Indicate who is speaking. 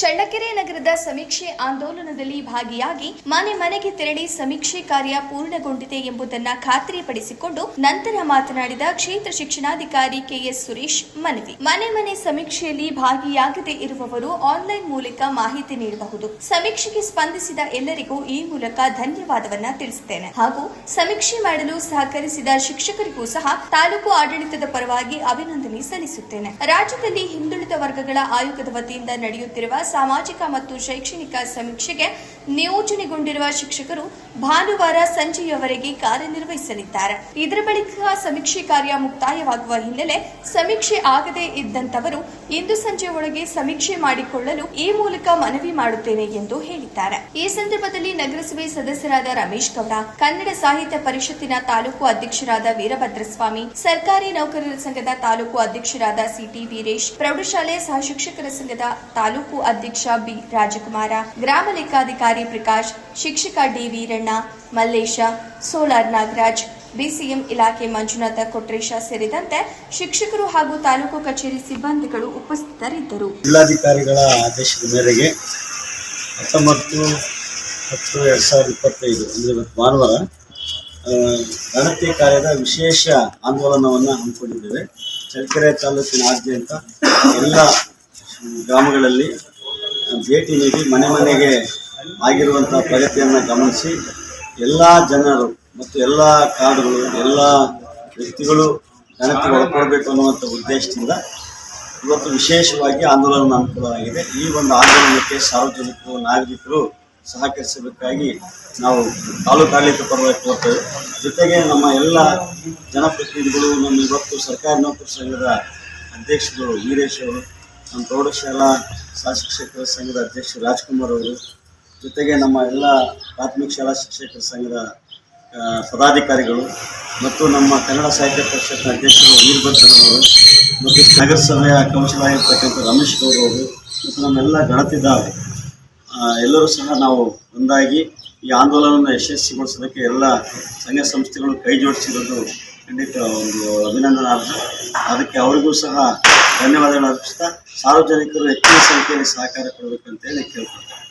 Speaker 1: ಚಳ್ಳಕೆರೆ ನಗರದ ಸಮೀಕ್ಷೆ ಆಂದೋಲನದಲ್ಲಿ ಭಾಗಿಯಾಗಿ ಮನೆ ಮನೆಗೆ ತೆರಳಿ ಸಮೀಕ್ಷೆ ಕಾರ್ಯ ಪೂರ್ಣಗೊಂಡಿದೆ ಎಂಬುದನ್ನು ಖಾತ್ರಿಪಡಿಸಿಕೊಂಡು ನಂತರ ಮಾತನಾಡಿದ ಕ್ಷೇತ್ರ ಶಿಕ್ಷಣಾಧಿಕಾರಿ ಕೆಎಸ್ ಸುರೇಶ್ ಮನವಿ. ಮನೆ ಮನೆ ಸಮೀಕ್ಷೆಯಲ್ಲಿ ಭಾಗಿಯಾಗದೇ ಇರುವವರು ಆನ್ಲೈನ್ ಮೂಲಕ ಮಾಹಿತಿ ನೀಡಬಹುದು. ಸಮೀಕ್ಷೆಗೆ ಸ್ಪಂದಿಸಿದ ಎಲ್ಲರಿಗೂ ಈ ಮೂಲಕ ಧನ್ಯವಾದವನ್ನ ತಿಳಿಸುತ್ತೇನೆ. ಹಾಗೂ ಸಮೀಕ್ಷೆ ಮಾಡಲು ಸಹಕರಿಸಿದ ಶಿಕ್ಷಕರಿಗೂ ಸಹ ತಾಲೂಕು ಆಡಳಿತದ ಪರವಾಗಿ ಅಭಿನಂದನೆ ಸಲ್ಲಿಸುತ್ತೇನೆ. ರಾಜ್ಯದಲ್ಲಿ ಹಿಂದುಳಿದ ವರ್ಗಗಳ ಆಯೋಗದ ವತಿಯಿಂದ ನಡೆಯುತ್ತಿರುವ ಸಾಮಾಜಿಕ ಮತ್ತು ಶೈಕ್ಷಣಿಕ ಸಮೀಕ್ಷೆಗೆ ನಿಯೋಜನೆಗೊಂಡಿರುವ ಶಿಕ್ಷಕರು ಭಾನುವಾರ ಸಂಜೆಯವರೆಗೆ ಕಾರ್ಯನಿರ್ವಹಿಸಲಿದ್ದಾರೆ. ಇದರ ಬಳಿಕ ಸಮೀಕ್ಷೆ ಕಾರ್ಯ ಮುಕ್ತಾಯವಾಗುವ ಹಿನ್ನೆಲೆ ಸಮೀಕ್ಷೆ ಆಗದೆ ಇದ್ದಂತವರು ಇಂದು ಸಂಜೆ ಒಳಗೆ ಸಮೀಕ್ಷೆ ಮಾಡಿಕೊಳ್ಳಲು ಈ ಮೂಲಕ ಮನವಿ ಮಾಡುತ್ತೇನೆ ಎಂದು ಹೇಳಿದ್ದಾರೆ. ಈ ಸಂದರ್ಭದಲ್ಲಿ ನಗರಸಭೆ ಸದಸ್ಯರಾದ ರಮೇಶ್ ಗೌಡ, ಕನ್ನಡ ಸಾಹಿತ್ಯ ಪರಿಷತ್ತಿನ ತಾಲೂಕು ಅಧ್ಯಕ್ಷರಾದ ವೀರಭದ್ರಸ್ವಾಮಿ, ಸರ್ಕಾರಿ ನೌಕರರ ಸಂಘದ ತಾಲೂಕು ಅಧ್ಯಕ್ಷರಾದ ಸಿಟಿ ವೀರೇಶ್, ಪ್ರೌಢಶಾಲೆ ಸಹ ಶಿಕ್ಷಕರ ಸಂಘದ ತಾಲೂಕು ಅಧ್ಯಕ್ಷ ಬಿ ರಾಜಕುಮಾರ, ಗ್ರಾಮ ಲೆಕ್ಕಾಧಿಕಾರಿ ಪ್ರಕಾಶ್, ಶಿಕ್ಷಕ D Veeranna Mallesha, solar Nagaraj, BCM ಇಲಾಖೆ ಮಂಜುನಾಥ ಕೊಟ್ರೇಶ ಸೇರಿದಂತೆ ಶಿಕ್ಷಕರು ಹಾಗೂ ತಾಲೂಕು ಕಚೇರಿ ಸಿಬ್ಬಂದಿಗಳು ಉಪಸ್ಥಿತರಿದ್ದರು.
Speaker 2: ಜಿಲ್ಲಾಧಿಕಾರಿಗಳ ಆದೇಶದ ಮೇರೆಗೆ ಹತ್ತೊಂಬತ್ತು ಹತ್ತು ಎರಡು ಸಾವಿರದ ಇಪ್ಪತ್ತೈದು, ಅಂದರೆ ಇವತ್ತು ಭಾನುವಾರ ಗಣತಿ ಕಾರ್ಯದ ವಿಶೇಷ ಆಂದೋಲನವನ್ನು ಹಮ್ಮಿಕೊಂಡಿದ್ದೇವೆ. ಚಳ್ಳಕೆರೆ ತಾಲೂಕಿನಾದ್ಯಂತ ಎಲ್ಲ ಗ್ರಾಮಗಳಲ್ಲಿ ಭೇಟಿ ನೀಡಿ ಮನೆ ಮನೆಗೆ ಆಗಿರುವಂಥ ಪ್ರಗತಿಯನ್ನು ಗಮನಿಸಿ ಎಲ್ಲ ಜನರು ಮತ್ತು ಎಲ್ಲ ಕಾಡುಗಳು, ಎಲ್ಲ ವ್ಯಕ್ತಿಗಳು ಜನತೆ ಒಳಪಡಬೇಕು ಅನ್ನುವಂಥ ಉದ್ದೇಶದಿಂದ ಇವತ್ತು ವಿಶೇಷವಾಗಿ ಆಂದೋಲನ ಅನುಕೂಲವಾಗಿದೆ ಈ ಒಂದು ಆಂದೋಲನಕ್ಕೆ ಸಾರ್ವಜನಿಕರು, ನಾಗರಿಕರು ಸಹಕರಿಸಬೇಕಾಗಿ ನಾವು ತಾಲೂಕು ಆಡಳಿತ ಪರವಾಗಿ ಜೊತೆಗೆ ನಮ್ಮ ಎಲ್ಲ ಜನಪ್ರತಿನಿಧಿಗಳು, ನಮ್ಮ ಇವತ್ತು ಸರ್ಕಾರಿ ನೌಕರ ಸಂಘದ ಅಧ್ಯಕ್ಷರು ವೀರೇಶ್ ಅವರು ನಮ್ಮ ಪ್ರೌಢಶಾಲಾ ಸಹಶಿಕ್ಷಕರ ಸಂಘದ ಅಧ್ಯಕ್ಷ ರಾಜ್ಕುಮಾರ್ ಅವರು ಜೊತೆಗೆ ನಮ್ಮ ಎಲ್ಲ ಪ್ರಾಥಮಿಕ ಶಾಲಾ ಶಿಕ್ಷಕರ ಸಂಘದ ಪದಾಧಿಕಾರಿಗಳು ಮತ್ತು ನಮ್ಮ ಕನ್ನಡ ಸಾಹಿತ್ಯ ಪರಿಷತ್ ಅಧ್ಯಕ್ಷರು ವೀರಭದ್ರನವರು ಮತ್ತು ನಗರಸಭೆಯ ಕೌನ್ಸಿಲರ್ ಆಗಿರ್ತಕ್ಕಂಥ ರಮೇಶ್ ಗೌಡ ಅವರು ಮತ್ತು ನಮ್ಮೆಲ್ಲ ಗಣತಿದಾರರು. ಎಲ್ಲರೂ ಸಹ ನಾವು ಒಂದಾಗಿ ಈ ಆಂದೋಲನವನ್ನು ಯಶಸ್ವಿಗೊಳಿಸೋದಕ್ಕೆ ಎಲ್ಲ ಸಂಘ ಸಂಸ್ಥೆಗಳು ಕೈ ಜೋಡಿಸಿರೋದು ಖಂಡಿತ ಒಂದು ಅಭಿನಂದನಾರ್ಹ ಅದಕ್ಕೆ ಅವರಿಗೂ ಸಹ ಧನ್ಯವಾದಗಳು ಅರ್ಪಿಸ್ತಾ ಸಾರ್ವಜನಿಕರು ಹೆಚ್ಚಿನ ಸಂಖ್ಯೆಯಲ್ಲಿ ಸಹಕಾರ ಕೊಡಬೇಕಂತೇಳಿ ಕೇಳ್ಕೊಳ್ತಾರೆ